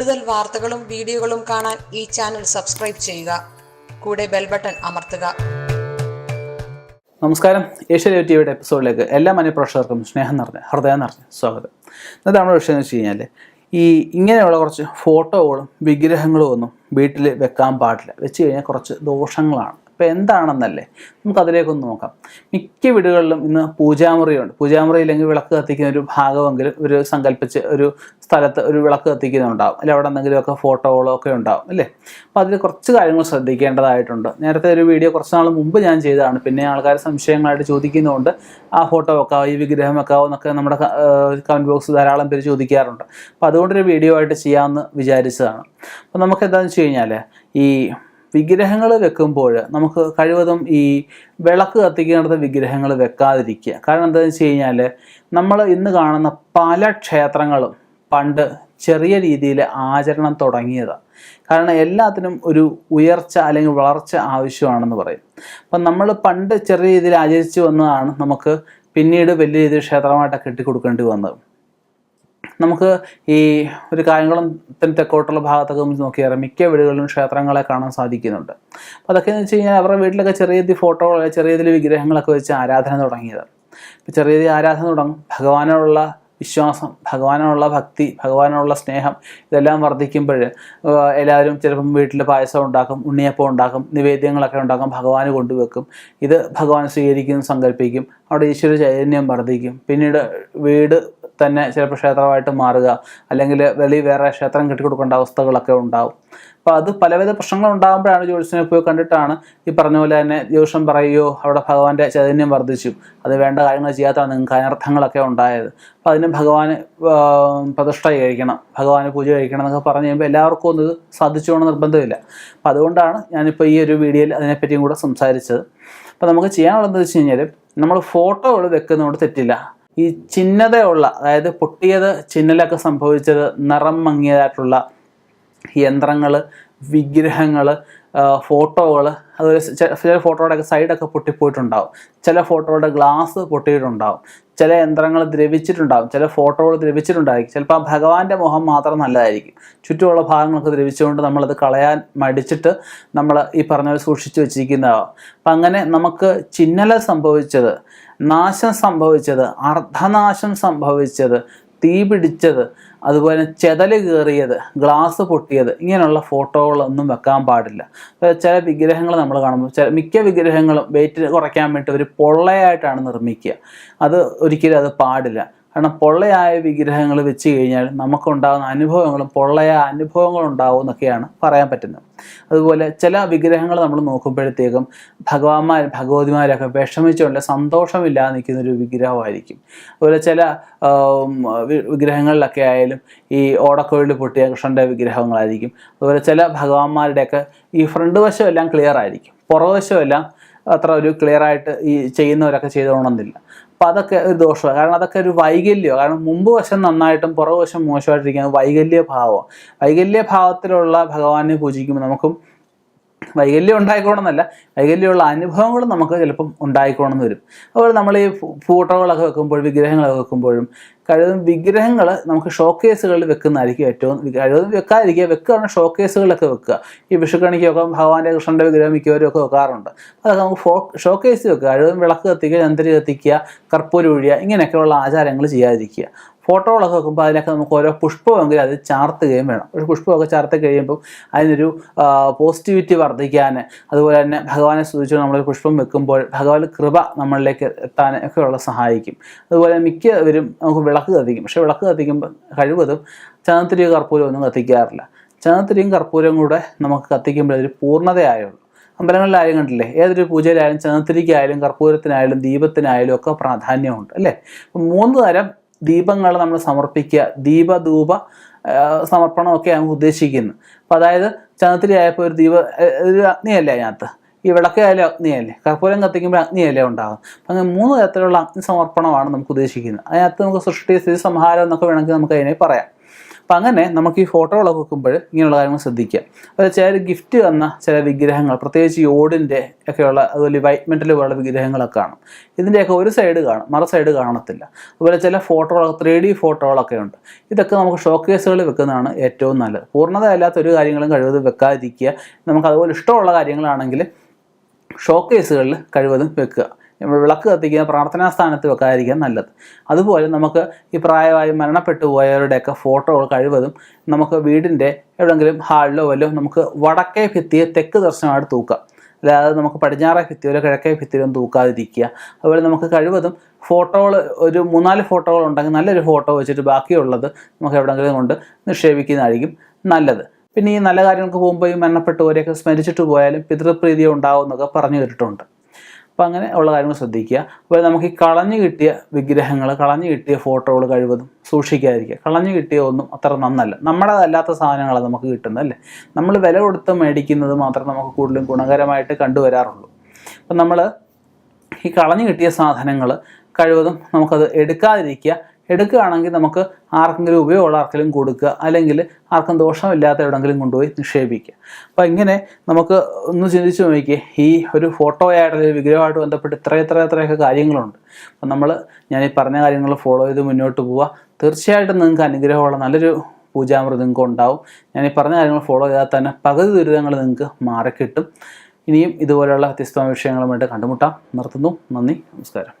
കൂടുതൽ വാർത്തകളും വീഡിയോകളും കാണാൻ ഈ ചാനൽ സബ്സ്ക്രൈബ് ചെയ്യുക. കൂടെ ബെൽ ബട്ടൺ അമർത്തുക. നമസ്കാരം. ഏഷ്യ ടിവിയുടെ എപ്പിസോഡിലേക്ക് എല്ലാ മനുപ്രേക്ഷകർക്കും സ്നേഹം നിറഞ്ഞ ഹൃദയം നിറഞ്ഞ സ്വാഗതം. ഇന്നത്തെ നമ്മുടെ വിഷയം എന്ന് വെച്ച് കഴിഞ്ഞാൽ ഈ ഇങ്ങനെയുള്ള കുറച്ച് ഫോട്ടോകളും വിഗ്രഹങ്ങളും ഒന്നും വീട്ടിൽ വെക്കാൻ പാടില്ല. വെച്ച് കഴിഞ്ഞാൽ കുറച്ച് ദോഷങ്ങളാണ്. അപ്പോൾ എന്താണെന്നല്ലേ? നമുക്ക് അതിലേക്കൊന്ന് നോക്കാം. മിക്ക വീടുകളിലും ഇന്ന് പൂജാമുറിയുണ്ട്. പൂജാമുറി ഇല്ലെങ്കിൽ വിളക്ക് കത്തിക്കുന്ന ഒരു ഭാഗമെങ്കിലും ഒരു സങ്കല്പിച്ച് ഒരു സ്ഥലത്ത് ഒരു വിളക്ക് കത്തിക്കുന്നുണ്ടാവും. അല്ലെങ്കിൽ അവിടെ എന്തെങ്കിലുമൊക്കെ ഫോട്ടോകളോ ഒക്കെ ഉണ്ടാവും അല്ലേ? അപ്പോൾ അതിൽ കുറച്ച് കാര്യങ്ങൾ ശ്രദ്ധിക്കേണ്ടതായിട്ടുണ്ട്. നേരത്തെ ഒരു വീഡിയോ കുറച്ച് നാൾ മുമ്പ് ഞാൻ ചെയ്തതാണ്. പിന്നെ ആൾക്കാർ സംശയങ്ങളായിട്ട് ചോദിക്കുന്നതുകൊണ്ട് ആ ഫോട്ടോ വെക്കാവോ ഈ വിഗ്രഹം വെക്കാവോ എന്നൊക്കെ നമ്മുടെ കമന്റ് ബോക്സ് ധാരാളം പേര് ചോദിക്കാറുണ്ട്. അപ്പോൾ അതുകൊണ്ടൊരു വീഡിയോ ആയിട്ട് ചെയ്യാമെന്ന് വിചാരിച്ചതാണ്. അപ്പോൾ നമുക്ക് എന്താണെന്ന് വെച്ച് കഴിഞ്ഞാൽ ഈ വിഗ്രഹങ്ങൾ വെക്കുമ്പോൾ നമുക്ക് കഴിവതും ഈ വിളക്ക് കത്തിക്കുന്നിടത്ത് വിഗ്രഹങ്ങൾ വെക്കാതിരിക്കുക. കാരണം എന്താണെന്ന് വെച്ച് കഴിഞ്ഞാൽ നമ്മൾ ഇന്ന് കാണുന്ന പല ക്ഷേത്രങ്ങളും പണ്ട് ചെറിയ രീതിയിൽ ആചരണം തുടങ്ങിയതാണ് കാരണം എല്ലാത്തിനും ഒരു ഉയർച്ച അല്ലെങ്കിൽ വളർച്ച ആവശ്യമാണെന്ന് പറയും. അപ്പം നമ്മൾ പണ്ട് ചെറിയ രീതിയിൽ ആചരിച്ചു വന്നതാണ് നമുക്ക് പിന്നീട് വലിയ രീതിയിൽ ക്ഷേത്രമായിട്ടൊക്കെ കെട്ടിക്കൊടുക്കേണ്ടി വന്നത്. നമുക്ക് ഈ ഒരു കായംകുളത്തിന് തെക്കോട്ടുള്ള ഭാഗത്തൊക്കെ നമുക്ക് നോക്കിയാൽ മിക്ക വീടുകളിലും ക്ഷേത്രങ്ങളെ കാണാൻ സാധിക്കുന്നുണ്ട്. അപ്പോൾ അതൊക്കെ എന്ന് വെച്ച് കഴിഞ്ഞാൽ അവരുടെ വീട്ടിലൊക്കെ ചെറിയ രീതിയിൽ ഫോട്ടോകൾ ചെറിയ വിഗ്രഹങ്ങളൊക്കെ വെച്ച് ആരാധന തുടങ്ങിയത് ഇപ്പോൾ ചെറിയ ആരാധന തുടങ്ങും. ഭഗവാനോടുള്ള വിശ്വാസം ഭഗവാനോടുള്ള ഭക്തി ഭഗവാനോടുള്ള സ്നേഹം ഇതെല്ലാം വർദ്ധിക്കുമ്പോൾ എല്ലാവരും ചിലപ്പം വീട്ടിൽ പായസം ഉണ്ടാക്കും ഉണ്ണിയപ്പം ഉണ്ടാക്കും നിവേദ്യങ്ങളൊക്കെ ഉണ്ടാക്കും ഭഗവാന് കൊണ്ടുവെക്കും. ഇത് ഭഗവാൻ സ്വീകരിക്കും സങ്കല്പിക്കും. അവിടെ ഈശ്വര ചൈതന്യം വർദ്ധിക്കും. പിന്നീട് വീട് തന്നെ ചിലപ്പോൾ ക്ഷേത്രമായിട്ട് മാറുക അല്ലെങ്കിൽ വെളി വേറെ ക്ഷേത്രം കെട്ടിക്കൊടുക്കേണ്ട അവസ്ഥകളൊക്കെ ഉണ്ടാവും. അപ്പോൾ അത് പലവിധ പ്രശ്നങ്ങൾ ഉണ്ടാകുമ്പോഴാണ് ജ്യോതിഷനെ പോയി കണ്ടിട്ടാണ് ഈ പറഞ്ഞ പോലെ തന്നെ ജ്യോതിഷം പറയുകയോ അവിടെ ഭഗവാന്റെ ചൈതന്യം വർദ്ധിച്ചു. അത് വേണ്ട കാര്യങ്ങൾ ചെയ്യാത്താണ് നിങ്ങൾക്ക് അനർത്ഥങ്ങളൊക്കെ ഉണ്ടായത്. അപ്പോൾ അതിന് ഭഗവാന് പ്രതിഷ്ഠ കഴിക്കണം ഭഗവാന് പൂജ കഴിക്കണം എന്നൊക്കെ പറഞ്ഞു കഴിയുമ്പോൾ എല്ലാവർക്കും ഒന്നും ഇത് സാധിച്ചുകൊണ്ട് നിർബന്ധമില്ല. അപ്പോൾ അതുകൊണ്ടാണ് ഞാനിപ്പോൾ ഈ ഒരു വീഡിയോയിൽ അതിനെപ്പറ്റിയും കൂടെ സംസാരിച്ചത്. അപ്പോൾ നമുക്ക് ചെയ്യാനുള്ളതെന്ന് വെച്ച് കഴിഞ്ഞാൽ നമ്മൾ ഫോട്ടോകൾ വെക്കുന്നതുകൊണ്ട് തെറ്റില്ല. ഈ ചിഹ്നതയുള്ള അതായത് പൊട്ടിയത് ചിഹ്നലൊക്കെ സംഭവിച്ചത് നിറം മങ്ങിയതായിട്ടുള്ള യന്ത്രങ്ങൾ വിഗ്രഹങ്ങൾ ഫോട്ടോകൾ അതുപോലെ ചില ഫോട്ടോയുടെയൊക്കെ സൈഡൊക്കെ പൊട്ടിപ്പോയിട്ടുണ്ടാവും. ചില ഫോട്ടോയുടെ ഗ്ലാസ് പൊട്ടിയിട്ടുണ്ടാവും. ചില യന്ത്രങ്ങൾ ദ്രവിച്ചിട്ടുണ്ടാവും. ചില ഫോട്ടോകൾ ദ്രവിച്ചിട്ടുണ്ടായിരിക്കും. ചിലപ്പോൾ ആ ഭഗവാന്റെ മുഖം മാത്രം നല്ലതായിരിക്കും. ചുറ്റുമുള്ള ഭാഗങ്ങളൊക്കെ ദ്രവിച്ചുകൊണ്ട് നമ്മളത് കളയാൻ മടിച്ചിട്ട് നമ്മൾ ഈ പറഞ്ഞ സൂക്ഷിച്ചു വെച്ചിരിക്കുന്നതാവും അപ്പം അങ്ങനെ നമുക്ക് ചിഹ്നല സംഭവിച്ചത് നാശം സംഭവിച്ചത് അർദ്ധനാശം സംഭവിച്ചത് തീ പിടിച്ചത് അതുപോലെ ചെതൽ കയറിയത് ഗ്ലാസ് പൊട്ടിയത് ഇങ്ങനെയുള്ള ഫോട്ടോകളൊന്നും വെക്കാൻ പാടില്ല. ചില വിഗ്രഹങ്ങൾ നമ്മൾ കാണുമ്പോൾ ചില മിക്ക വിഗ്രഹങ്ങളും വെയിറ്റ് കുറയ്ക്കാൻ വേണ്ടി ഒരു പൊള്ളയായിട്ടാണ് നിർമ്മിക്കുക. അത് ഒരിക്കലും അത് പാടില്ല. കാരണം പൊള്ളയായ വിഗ്രഹങ്ങൾ വെച്ച് കഴിഞ്ഞാൽ നമുക്കുണ്ടാകുന്ന അനുഭവങ്ങളും പൊള്ളയായ അനുഭവങ്ങൾ ഉണ്ടാവും എന്നൊക്കെയാണ് പറയാൻ പറ്റുന്നത്. അതുപോലെ ചില വിഗ്രഹങ്ങൾ നമ്മൾ നോക്കുമ്പോഴത്തേക്കും ഭഗവാന്മാർ ഭഗവതിമാരൊക്കെ വിഷമിച്ചുകൊണ്ട് സന്തോഷമില്ലാതെ നിൽക്കുന്ന ഒരു വിഗ്രഹമായിരിക്കും. അതുപോലെ ചില വിഗ്രഹങ്ങളിലൊക്കെ ആയാലും ഈ ഓടക്കൊഴിൽ പൊട്ടിയ കൃഷ്ണന്റെ വിഗ്രഹങ്ങളായിരിക്കും. അതുപോലെ ചില ഭഗവാന്മാരുടെയൊക്കെ ഈ ഫ്രണ്ട് വശമെല്ലാം ക്ലിയർ ആയിരിക്കും. പുറവശം എല്ലാം അത്ര ഒരു ക്ലിയർ ആയിട്ട് ഈ ചെയ്യുന്നവരൊക്കെ ചെയ്തോണമെന്നില്ല അപ്പം അതൊക്കെ ഒരു ദോഷമാണ്. കാരണം അതൊക്കെ ഒരു വൈകല്യമാണ്. കാരണം മുമ്പ് വശം നന്നായിട്ടും പുറകുവശം മോശമായിട്ടിരിക്കുന്നത് വൈകല്യ ഭാവം വൈകല്യ ഭാവത്തിലുള്ള ഭഗവാനെ പൂജിക്കുമ്പോൾ നമുക്കും വൈകല്യം ഉണ്ടായിക്കോണമെന്നല്ല. വൈകല്യമുള്ള അനുഭവങ്ങൾ നമുക്ക് ചിലപ്പം ഉണ്ടായിക്കോണമെന്ന് വരും. അതുപോലെ നമ്മൾ ഈ ഫോട്ടോകളൊക്കെ വെക്കുമ്പോൾ വിഗ്രഹങ്ങളൊക്കെ വെക്കുമ്പോഴും കഴിവതും വിഗ്രഹങ്ങൾ നമുക്ക് ഷോക്കേസുകളിൽ വെക്കുന്നതായിരിക്കും ഏറ്റവും കഴിവതും വെക്കാതിരിക്കുക വെക്കുകയാണ് ഷോക്കേസുകളിലൊക്കെ വെക്കുക. ഈ വിഷുക്കണിക്കൊക്കെ ഭഗവാന്റെ കൃഷ്ണന്റെ വിഗ്രഹം മിക്കവരും ഒക്കെ വെക്കാറുണ്ട്. അതൊക്കെ നമുക്ക് ഫോ ഷോക്കേസ് വെക്കുക. കഴിവതും വിളക്ക് കത്തിക്കുക ചന്ദ്രി കത്തിക്കുക കർപ്പൂരം ഒഴിയുക ഇങ്ങനെയൊക്കെയുള്ള ആചാരങ്ങൾ ചെയ്യാതിരിക്കുക. ഫോട്ടോകളൊക്കെ വെക്കുമ്പോൾ അതിനൊക്കെ നമുക്ക് ഓരോ പുഷ്പമെങ്കിലും അത് ചാർത്തുകയും വേണം. ഒരു പുഷ്പമൊക്കെ ചാർത്തി കഴിയുമ്പോൾ അതിനൊരു പോസിറ്റിവിറ്റി വർദ്ധിക്കാൻ അതുപോലെ തന്നെ ഭഗവാനെ സ്തുതിച്ച് നമ്മൾ പുഷ്പം വെക്കുമ്പോൾ ഭഗവാൻ കൃപ നമ്മളിലേക്ക് എത്താൻ ഒക്കെയുള്ള സഹായിക്കും. അതുപോലെ മിക്കവരും നമുക്ക് വിളക്ക് കത്തിക്കും. പക്ഷേ വിളക്ക് കത്തിക്കുമ്പോൾ കഴിവതും ചാനത്തിരിയോ കർപ്പൂരം ഒന്നും കത്തിക്കാറില്ല. ചാനത്തിരിയും കർപ്പൂരം കൂടെ നമുക്ക് കത്തിക്കുമ്പോൾ അതൊരു പൂർണതയായുള്ളൂ. അമ്പലങ്ങളിലായാലും കണ്ടില്ലേ ഏതൊരു പൂജയിലായാലും ചന്ദ്രത്തിരിക്കായാലും കർപ്പൂരത്തിനായാലും ദീപത്തിനായാലും ഒക്കെ പ്രാധാന്യമുണ്ട് അല്ലേ? മൂന്ന് തരം ദീപങ്ങൾ നമ്മൾ സമർപ്പിക്കുക ദീപധൂപ സമർപ്പണമൊക്കെയാണ് ഉദ്ദേശിക്കുന്നത് അപ്പോൾ അതായത് ചന്ദ്രത്തിലായപ്പോൾ ഒരു ദീപ ഒരു അഗ്നിയല്ലേ അതിനകത്ത്? ഈ വിളക്കായാലും അഗ്നിയല്ലേ? കർപ്പൂരം കത്തിക്കുമ്പോൾ അഗ്നിയല്ലേ ഉണ്ടാകും അപ്പം അങ്ങനെ മൂന്ന് തരത്തിലുള്ള അഗ്നി സമർപ്പണമാണ് നമുക്ക് ഉദ്ദേശിക്കുന്നത്. അതിനകത്ത് നമുക്ക് സൃഷ്ടി സ്ഥിതി സംഹാരം എന്നൊക്കെ വേണമെങ്കിൽ നമുക്ക് അതിനെ പറയാം. അപ്പം അങ്ങനെ നമുക്ക് ഈ ഫോട്ടോകളൊക്കെ വെക്കുമ്പോൾ ഇങ്ങനെയുള്ള കാര്യങ്ങൾ ശ്രദ്ധിക്കുക. അതായത് ചില ഗിഫ്റ്റ് തന്ന ചില വിഗ്രഹങ്ങൾ പ്രത്യേകിച്ച് ഈ ഓടിന്റെ ഒക്കെയുള്ള അതുപോലെ വൈറ്റ് മെറ്റൽ പോലുള്ള വിഗ്രഹങ്ങളൊക്കെ കാണും. ഇതിന്റെയൊക്കെ ഒരു സൈഡ് കാണും മറു സൈഡ് കാണത്തില്ല. അതുപോലെ ചില ഫോട്ടോകളൊക്കെ ത്രീ ഡി ഫോട്ടോകളൊക്കെ ഉണ്ട്. ഇതൊക്കെ നമുക്ക് ഷോക്കേസുകളിൽ വെക്കുന്നതാണ് ഏറ്റവും നല്ലത്. പൂർണത അല്ലാത്ത ഒരു കാര്യങ്ങളും കഴിവതും വെക്കാതിരിക്കുക. നമുക്ക് അതുപോലെ ഇഷ്ടമുള്ള കാര്യങ്ങളാണെങ്കിൽ ഷോക്കേസുകളിൽ കഴിവതും വെക്കുക. വിളക്ക് കത്തിക്കുന്ന പ്രാർത്ഥനാ സ്ഥാനത്ത് വെക്കാതിരിക്കാൻ നല്ലത്. അതുപോലെ നമുക്ക് ഈ പ്രായമായി മരണപ്പെട്ടു പോയവരുടെയൊക്കെ ഫോട്ടോകൾ കഴിവതും നമുക്ക് വീടിന്റെ എവിടെയെങ്കിലും ഹാളിലോ വല്ലതും നമുക്ക് വടക്കേ ഭിത്തിയെ തെക്ക് ദർശനമായിട്ട് തൂക്കാം. അല്ലാതെ നമുക്ക് പടിഞ്ഞാറേ ഭിത്തിയിലോ കിഴക്കേ ഭിത്തിയിലോ തൂക്കാതിരിക്കുക. അതുപോലെ നമുക്ക് കഴിവതും ഫോട്ടോകൾ ഒരു മൂന്നാൽ ഫോട്ടോകൾ ഉണ്ടെങ്കിൽ നല്ലൊരു ഫോട്ടോ വെച്ചിട്ട് ബാക്കിയുള്ളത് നമുക്ക് എവിടെയെങ്കിലും കൊണ്ട് നിക്ഷേപിക്കുന്നതായിരിക്കും നല്ലത്. പിന്നെ ഈ നല്ല കാര്യങ്ങൾക്ക് പോകുമ്പോൾ ഈ മരണപ്പെട്ടവരെയൊക്കെ സ്മരിച്ചിട്ട് പോയാലും പിതൃപ്രീതി ഉണ്ടാവും എന്നൊക്കെ പറഞ്ഞു കേട്ടിട്ടുണ്ട്. അപ്പോൾ അങ്ങനെ ഉള്ള കാര്യങ്ങൾ ശ്രദ്ധിക്കുക. അപ്പോൾ നമുക്ക് ഈ കളഞ്ഞു കിട്ടിയ വിഗ്രഹങ്ങൾ കളഞ്ഞു കിട്ടിയ ഫോട്ടോകൾ കഴിവതും സൂക്ഷിക്കാതിരിക്കുക. കളഞ്ഞു കിട്ടിയ ഒന്നും അത്ര നന്നല്ല. നമ്മുടേതല്ലാത്ത സാധനങ്ങളാണ് നമുക്ക് കിട്ടുന്നത് അല്ലേ? നമ്മൾ വില കൊടുത്ത് മേടിക്കുന്നത് മാത്രം നമുക്ക് കൂടുതലും ഗുണകരമായിട്ട് കണ്ടുവരാറുള്ളൂ. അപ്പം നമ്മൾ ഈ കളഞ്ഞു കിട്ടിയ സാധനങ്ങൾ കഴിവതും നമുക്കത് എടുക്കാതിരിക്കുക. എടുക്കുകയാണെങ്കിൽ നമുക്ക് ആർക്കെങ്കിലും ഉപയോഗമുള്ള ആർക്കെങ്കിലും കൊടുക്കുക. അല്ലെങ്കിൽ ആർക്കും ദോഷമില്ലാത്ത എവിടെയെങ്കിലും കൊണ്ടുപോയി നിക്ഷേപിക്കുക. അപ്പോൾ ഇങ്ങനെ നമുക്ക് ഒന്ന് ചിന്തിച്ച് നോക്കിയേ ഈ ഒരു ഫോട്ടോയായിട്ട് അല്ലെങ്കിൽ വിഗ്രഹമായിട്ട് ബന്ധപ്പെട്ട് ഇത്ര ഇത്ര ഇത്രയൊക്കെ കാര്യങ്ങളുണ്ട്. അപ്പം നമ്മൾ ഞാൻ ഈ പറഞ്ഞ കാര്യങ്ങൾ ഫോളോ ചെയ്ത് മുന്നോട്ട് പോവുക. തീർച്ചയായിട്ടും നിങ്ങൾക്ക് അനുഗ്രഹമുള്ള നല്ലൊരു പൂജാമൃതം നിങ്ങൾക്ക് ഉണ്ടാവും. ഞാൻ ഈ പറഞ്ഞ കാര്യങ്ങൾ ഫോളോ ചെയ്താൽ തന്നെ പകുതി ദുരിതങ്ങൾ നിങ്ങൾക്ക് മാറിക്കിട്ടും. ഇനിയും ഇതുപോലെയുള്ള വ്യത്യസ്തമായ വിഷയങ്ങളുമായിട്ട് കണ്ടുമുട്ടാം. നിർത്തുന്നു. നന്ദി. നമസ്കാരം.